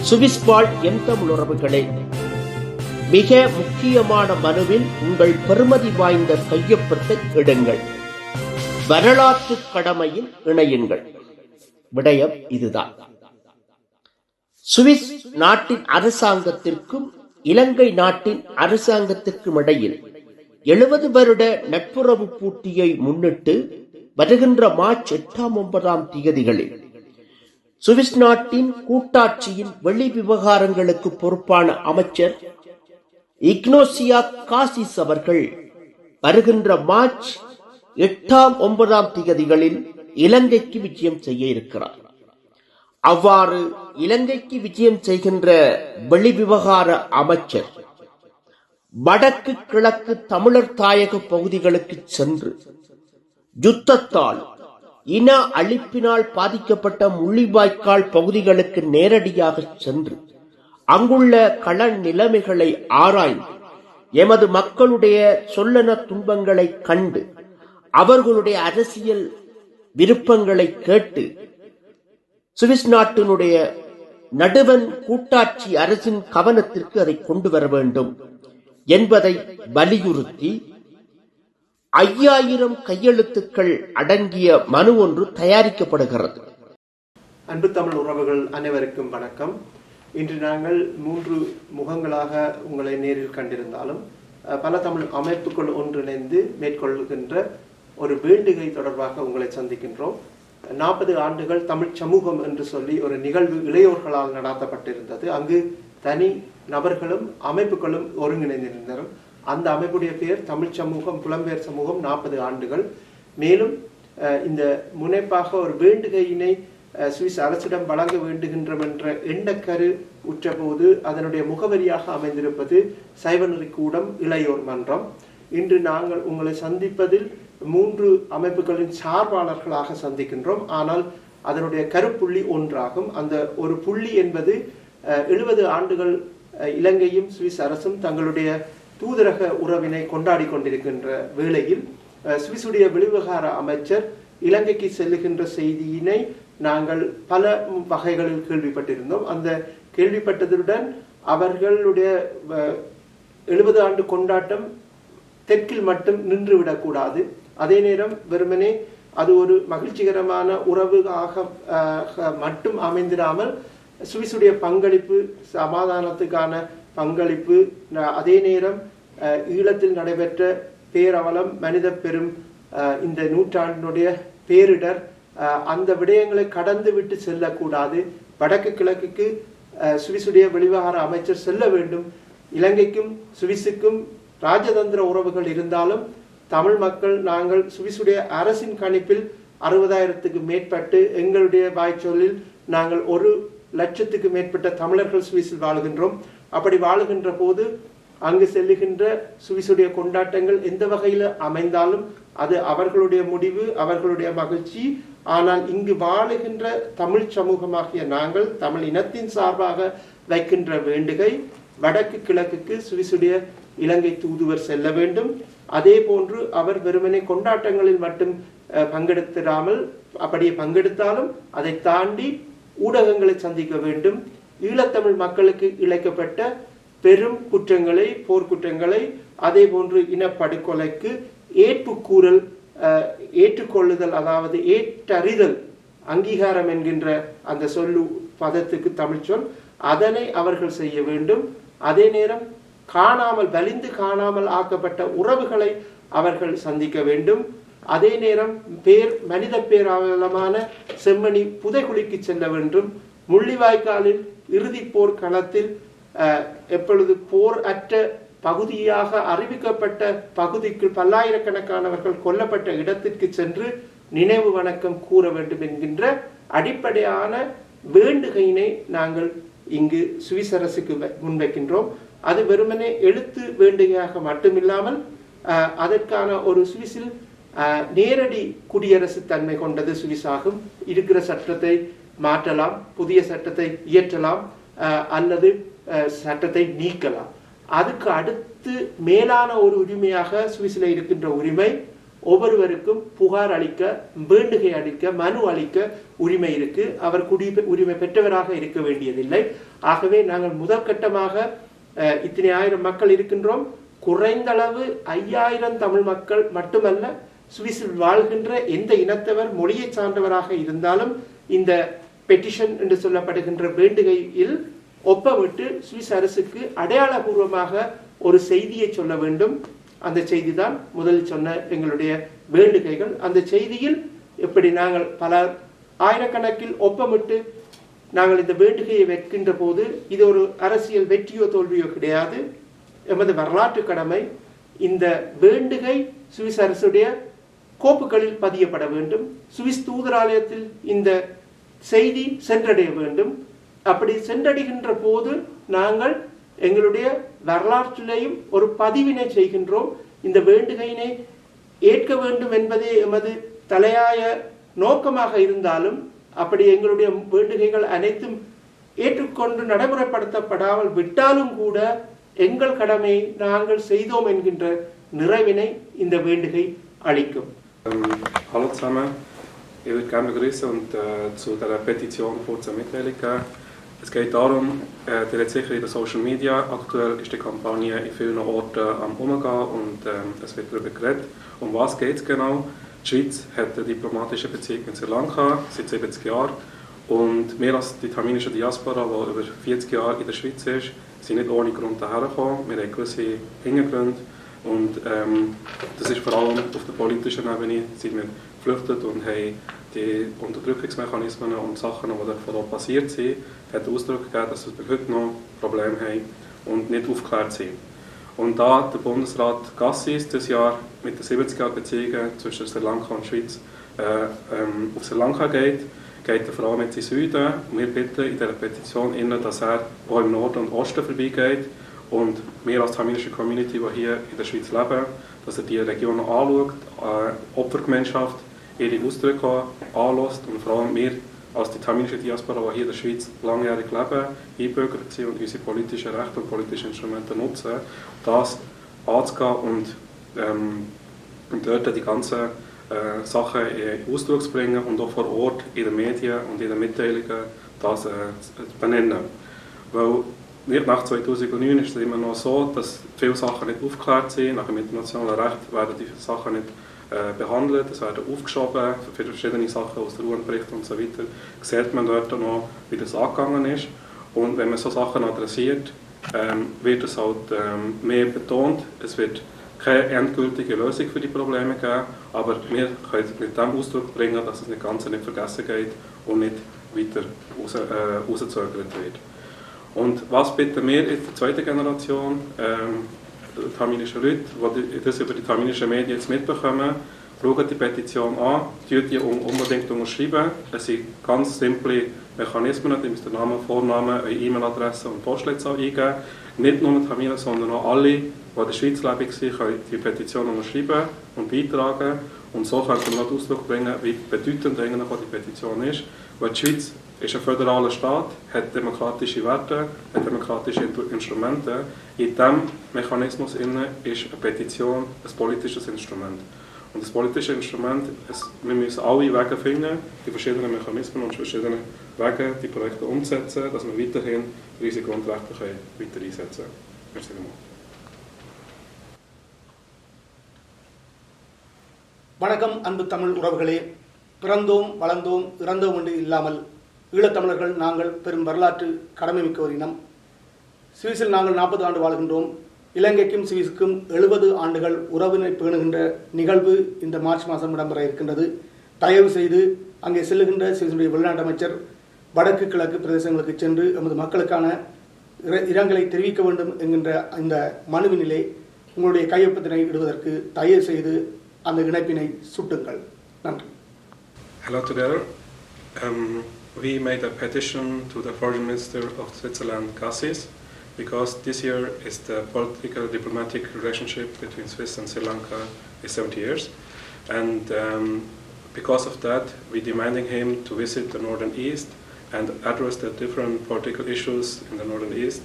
Swiss M Tamil உறவுகளே மிக முக்கியமான மனுவில் உங்கள் பெருமதி வாய்ந்த கையொப்பத்தை இடுங்கள் வரலாற்று கடமையில் இணையுங்கள். விடயம் இதுதான். சுவிஸ் நாட்டின் அரசாங்கத்திற்கும் இலங்கை நாட்டின் அரசாங்கத்திற்கும் இடையில் எழுபது வருட நட்புறவு பூட்டியை முன்னிட்டு வருகின்ற மார்ச் எட்டாம் ஒன்பதாம் தேதிகளில் சுவிஸ் நாட்டின் கூட்டாட்சியின் வெளி விவகாரங்களுக்கு பொறுப்பான அமைச்சர் இக்னோசியா காசிஸ் அவர்கள் வருகின்ற மார்ச் எட்டாம் ஒன்பதாம் தேதிகளில் இலங்கைக்கு விஜயம் செய்ய இருக்கிறார். அவ்வாறு இலங்கைக்கு விஜயம் செய்கின்ற வெளிவிவகார அமைச்சர் வடக்கு கிழக்கு தமிழர் தாயக பகுதிகளுக்கு சென்று யுத்தத்தால் இன அழிப்பினால் பாதிக்கப்பட்ட முள்ளிவாய்க்கால் பகுதிகளுக்கு நேரடியாக சென்று அங்குள்ள கள நிலைமைகளை ஆராய்ந்து எமது மக்களுடைய சொல்லன துன்பங்களை கண்டு அவர்களுடைய அரசியல் விருப்பங்களை கேட்டு சுவிஸ் நாட்டினுடைய நடுவன் கூட்டாட்சி அரசின் கவனத்திற்கு அதை கொண்டு வர வேண்டும் என்பதை வலியுறுத்தி ஐயாயிரம் கையெழுத்துக்கள் அடங்கிய மனு ஒன்று தயாரிக்கப்படுகிறது. அன்பு தமிழ் உறவுகள் அனைவருக்கும் வணக்கம். இன்று நாங்கள் மூன்று முகங்களாக உங்களை நேரில் கண்டிருந்தாலும் பல தமிழ் அமைப்புகள் ஒன்றிணைந்து மேற்கொள்கின்ற ஒரு வேண்டுகை தொடர்பாக உங்களை சந்திக்கின்றோம். நாற்பது ஆண்டுகள் தமிழ் சமூகம் என்று சொல்லி ஒரு நிகழ்வு இளையோர்களால் நடாத்தப்பட்டிருந்தது. அங்கு தனி நபர்களும் அமைப்புகளும் ஒருங்கிணைந்திருந்தனர். அந்த அமைப்புடைய பெயர் தமிழ் சமூகம் புலம்பெயர் சமூகம் நாற்பது ஆண்டுகள். மேலும் அஹ், இந்த முனைப்பாக ஒரு வேண்டுகையினை சுவிஸ் அரசிடம் வழங்க வேண்டுகின்றோம் என்ற எண்ணக்கரு உற்றபோது அதனுடைய முகவரியாக அமைந்திருப்பது சைவநெறி கூடம் இளையோர் மன்றம். இன்று நாங்கள் உங்களை சந்திப்பதில் மூன்று அமைப்புகளின் சார்பாளர்களாக சந்திக்கின்றோம். ஆனால் அதனுடைய கருப்புள்ளி ஒன்றாகும். அந்த ஒரு புள்ளி என்பது எழுபது ஆண்டுகள் அஹ், இலங்கையும் சுவிஸ் அரசும் தங்களுடைய தூதரக உறவினை கொண்டாடி கொண்டிருக்கின்ற வேளையில் சுவிசுடைய வெளிவிவகார அமைச்சர் இலங்கைக்கு செல்லுகின்ற செய்தியினை நாங்கள் பல வகைகளில் கேள்விப்பட்டிருந்தோம். அந்த கேள்விப்பட்டதுடன் அவர்களுடைய எழுபது ஆண்டு கொண்டாட்டம் தெற்கில் மட்டும் நின்றுவிடக்கூடாது அதே நேரம் வெறுமனே அது ஒரு மகிழ்ச்சிகரமான உறவு ஆக மட்டும் அமைந்திராமல் சுவிசுடைய பங்களிப்பு சமாதானத்துக்கான பங்களிப்பு. அதே நேரம் அஹ், ஈழத்தில் நடைபெற்ற பேரவலம் மனித பெரும் இந்த நூற்றாண்டினுடைய பேரிடர் அஹ், அந்த விடயங்களை கடந்து விட்டு செல்லக்கூடாது. வடக்கு கிழக்குக்கு சுவிசுடைய வெளிவகார அமைச்சர் செல்ல வேண்டும். இலங்கைக்கும் சுவிஸுக்கும் ராஜதந்திர உறவுகள் இருந்தாலும் தமிழ் மக்கள் நாங்கள் சுவிசுடைய அரசின் கணிப்பில் அறுபதாயிரத்துக்கு மேற்பட்டு எங்களுடைய வாய்ச்சொல்லில் நாங்கள் ஒரு லட்சத்துக்கு மேற்பட்ட தமிழர்கள் சுவிஸில் வாழுகின்றோம். அப்படி வாழுகின்ற போது அங்கு செல்லுகின்ற சுவிசுடைய கொண்டாட்டங்கள் எந்த வகையில் அமைந்தாலும் அது அவர்களுடைய முடிவு அவர்களுடைய மகிழ்ச்சி. ஆனால் இங்கு வாழுகின்ற தமிழ் சமூகமாகிய நாங்கள் தமிழ் இனத்தின் சார்பாக வைக்கின்ற வேண்டுகை வடக்கு கிழக்குக்கு சுவிசுடைய இலங்கை தூதுவர் செல்ல வேண்டும். அதே போன்று அவர் வெறுமனே கொண்டாட்டங்களில் மட்டும் அஹ், பங்கெடுத்திடாமல் அப்படியே பங்கெடுத்தாலும் அதை தாண்டி ஊடகங்களை சந்திக்க வேண்டும். ஈழத்தமிழ் மக்களுக்கு இழைக்கப்பட்ட பெரும் குற்றங்களை போர்க்குற்றங்களை அதே போன்று இனப்படுகொலைக்கு ஏற்பு கூறல் ஏற்றுக்கொள்ளுதல் அதாவது ஏற்றறிதல் அங்கீகாரம் என்கின்ற அந்த சொல்லு பதத்துக்கு தமிழ் சொல் அதனை அவர்கள் செய்ய வேண்டும். அதே நேரம் காணாமல் வலிந்து காணாமல் ஆக்கப்பட்ட உறவுகளை அவர்கள் சந்திக்க வேண்டும். அதே நேரம் பேர் மனித பேராவலமான செம்மணி புதைகுழிக்கு செல்ல வேண்டும். முள்ளிவாய்க்காலில் இறுதி போர் களத்தில் எப்பொழுது போர் அற்ற பகுதியாக அறிவிக்கப்பட்ட பகுதிக்கு பல்லாயிரக்கணக்கானவர்கள் கொல்லப்பட்ட இடத்திற்கு சென்று நினைவு வணக்கம் கூற வேண்டும் என்கின்ற அடிப்படையான வேண்டுகையினை நாங்கள் இங்கு சுவிஸ் அரசுக்கு வ- முன்வைக்கின்றோம். அது வெறுமனே எழுத்து வேண்டுகையாக மட்டுமில்லாமல் அதற்கான ஒரு சுவிஸில் நேரடி குடியரசு தன்மை கொண்டது சுவிஸ் ஆகும் இருக்கிற சட்டத்தை மாற்றலாம் புதிய சட்டத்தை இயற்றலாம் அல்லது சட்டத்தை நீக்கலாம். அதுக்கு அடுத்து மேலான ஒரு உரிமையாக சுவிஸில் இருக்கின்ற உரிமை ஒவ்வொருவருக்கும் புகார் அளிக்க வேண்டுகை அளிக்க மனு அளிக்க உரிமை இருக்கு. அவர் குடி உரிமை பெற்றவராக இருக்க வேண்டியதில்லை. ஆகவே நாங்கள் முதற்கட்டமாக இத்தனை ஆயிரம் மக்கள் இருக்கின்றோம். குறைந்தளவு ஐயாயிரம் தமிழ் மக்கள் மட்டுமல்ல சுவிஸில் வாழ்கின்ற எந்த இனத்தவர் மொழியை சார்ந்தவராக இருந்தாலும் இந்த பெட்டிஷன் என்று சொல்லப்படுகின்ற வேண்டுகையில் ஒப்பமிட்டு சுவிஸ் அரசுக்கு அடையாளபூர்வமாக ஒரு செய்தியை சொல்ல வேண்டும். அந்த செய்தி தான் முதலில் சொன்ன எங்களுடைய வேண்டுகைகள். அந்த செய்தியில் எப்படி நாங்கள் பல ஆயிரக்கணக்கில் ஒப்பமிட்டு நாங்கள் இந்த வேண்டுகையை வைக்கின்ற போது இது ஒரு அரசியல் வெற்றியோ தோல்வியோ கிடையாது. எமது வரலாற்று கடமை இந்த வேண்டுகை சுவிஸ் அரசுடைய கோப்புகளில் பதியப்பட வேண்டும். சுவிஸ் தூதராலயத்தில் இந்த செய்தி சென்றடைய வேண்டும். அப்படி சென்றடைகின்ற போது நாங்கள் எங்களுடைய வரலாற்றிலேயும் ஒரு பதிவினை செய்கின்றோம். இந்த வேண்டுகையினை ஏற்க வேண்டும் என்பதே எமது தலையாய நோக்கமாக இருந்தாலும் அப்படி எங்களுடைய வேண்டுகைகள் அனைத்தும் ஏற்றுக்கொண்டு நடைமுறைப்படுத்தப்படாமல் விட்டாலும் கூட எங்கள் கடமை நாங்கள் செய்தோம் என்கின்ற நிறைவினை இந்த வேண்டுகை அளிக்கும். hallo zusammen, ich würde gerne begrüßen und äh, zu dieser Petition kurz eine Mitteilung geben. Es geht darum, äh, ihr sicher in den Social Media, aktuell ist die Kampagne in vielen Orten am Umgehen und ähm, es wird darüber geredet. Um was geht es genau? Die Schweiz hat eine diplomatische Beziehung mit Sri Lanka seit 70 Jahren und wir als die tamilische Diaspora, die über 40 Jahre in der Schweiz ist, sind nicht ohne Grund hierher gekommen. Wir haben gewisse Hintergründe und ähm, das ist vor allem auf der politischen Ebene, sind wir geflüchtet und haben die Unterdrückungsmechanismen und Sachen, die vor Ort passiert sind, hat Ausdruck gegeben, dass wir heute noch Probleme haben und nicht aufgeklärt sind. Und da der Bundesrat Gassis das Jahr mit den 70er-Beziehungen zwischen Sri Lanka und Schweiz äh, ähm, auf Sri Lanka geht, geht er vor allem jetzt in den Süden. Und wir bitten in dieser Petition, innen, dass er auch im Norden und Osten vorbeigeht und wir als tamilische Community, die hier in der Schweiz leben, dass er die Region anschaut, äh, Opfergemeinschaft, ihre Ausdrücke anlässt und vor allem wir als die tamilische Diaspora, die hier in der Schweiz langjährig leben, einbürgert sind und unsere politischen Rechte und politischen Instrumente nutzen, das anzugehen und, ähm, und dort die ganzen äh, Sachen in Ausdruck zu bringen und auch vor Ort in den Medien und in den Mitteilungen das äh, zu benennen. Weil nicht nach 2009 ist es immer noch so, dass viele Sachen nicht aufgeklärt sind. Nach dem internationalen Recht werden die Sachen nicht behandelt, es werden aufgeschoben für verschiedene Sachen aus der UN-Bericht und so weiter. Sieht man dort noch, wie das angegangen ist. Und wenn man so Sachen adressiert, ähm, wird es halt ähm, mehr betont. Es wird keine endgültige Lösung für die Probleme geben, aber wir können mit dem Ausdruck bringen, dass es nicht ganz nicht vergessen geht und nicht weiter raus, äh, rausgezögert wird. Und was bitten wir in der zweiten Generation, ähm, die tamilischen Leute, die das über die tamilischen Medien jetzt mitbekommen, schauen die Petition an, tun die un unbedingt unterschreiben. Es sind ganz simple Mechanismen, ihr müsst den Namen, Vornamen, eure E-Mail-Adresse und Postleitzahl eingeben. Nicht nur die Tamilen, sondern auch alle, die in der Schweiz lebend sind, können die Petition unterschreiben und beitragen. Und so können wir noch Ausdruck bringen, wie bedeutend eigentlich die Petition ist. Weil die Schweiz ist ein föderaler Staat, hat demokratische Werte, hat demokratische Instrumente. In diesem Mechanismus innen ist eine Petition ein politisches Instrument. Und das politische Instrument, es, wir müssen alle Wege finden, die verschiedenen Mechanismen und verschiedene Wege, die Projekte umzusetzen, dass wir weiterhin unsere Grundrechte können weiter einsetzen können. Merci vielmals. வணக்கம் அன்பு தமிழ் உறவுகளே பிறந்தோம் வளர்ந்தோம் இறந்தோம் என்று இல்லாமல் ஈழத்தமிழர்கள் நாங்கள் பெரும் வரலாற்று கடமை மிக்க ஒரு இனம் சுவிஸில் நாங்கள் நாற்பது ஆண்டு வாழ்கின்றோம் இலங்கைக்கும் சுவிஸுக்கும் எழுபது ஆண்டுகள் உறவினை பேணுகின்ற நிகழ்வு இந்த மார்ச் மாதம் இடம்பெற இருக்கின்றது. தயவு செய்து அங்கே செல்லுகின்ற சுவிசனுடைய வெளிநாட்டு அமைச்சர் வடக்கு கிழக்கு பிரதேசங்களுக்கு சென்று எமது மக்களுக்கான இரங்கலை தெரிவிக்க வேண்டும் என்கின்ற இந்த மனுவினிலே உங்களுடைய கையொப்பத்தினை இடுவதற்கு தயவு செய்து அந்த இணைப்பினை சுட்டுங்கள். நன்றி. Hello together. Um, we made a petition to the Foreign Minister of Switzerland, Cassis, because this year is the political diplomatic relationship between Swiss and Sri Lanka is 70 years. And um, because of that, we're demanding him to visit the Northern East and address the different political issues in the Northern East.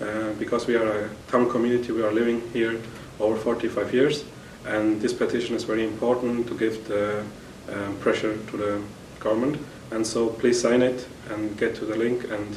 Uh, because we are a town community, we are living here over 45 years, and this petition is very important to give the um, pressure to the government. And so please sign it and get to the link and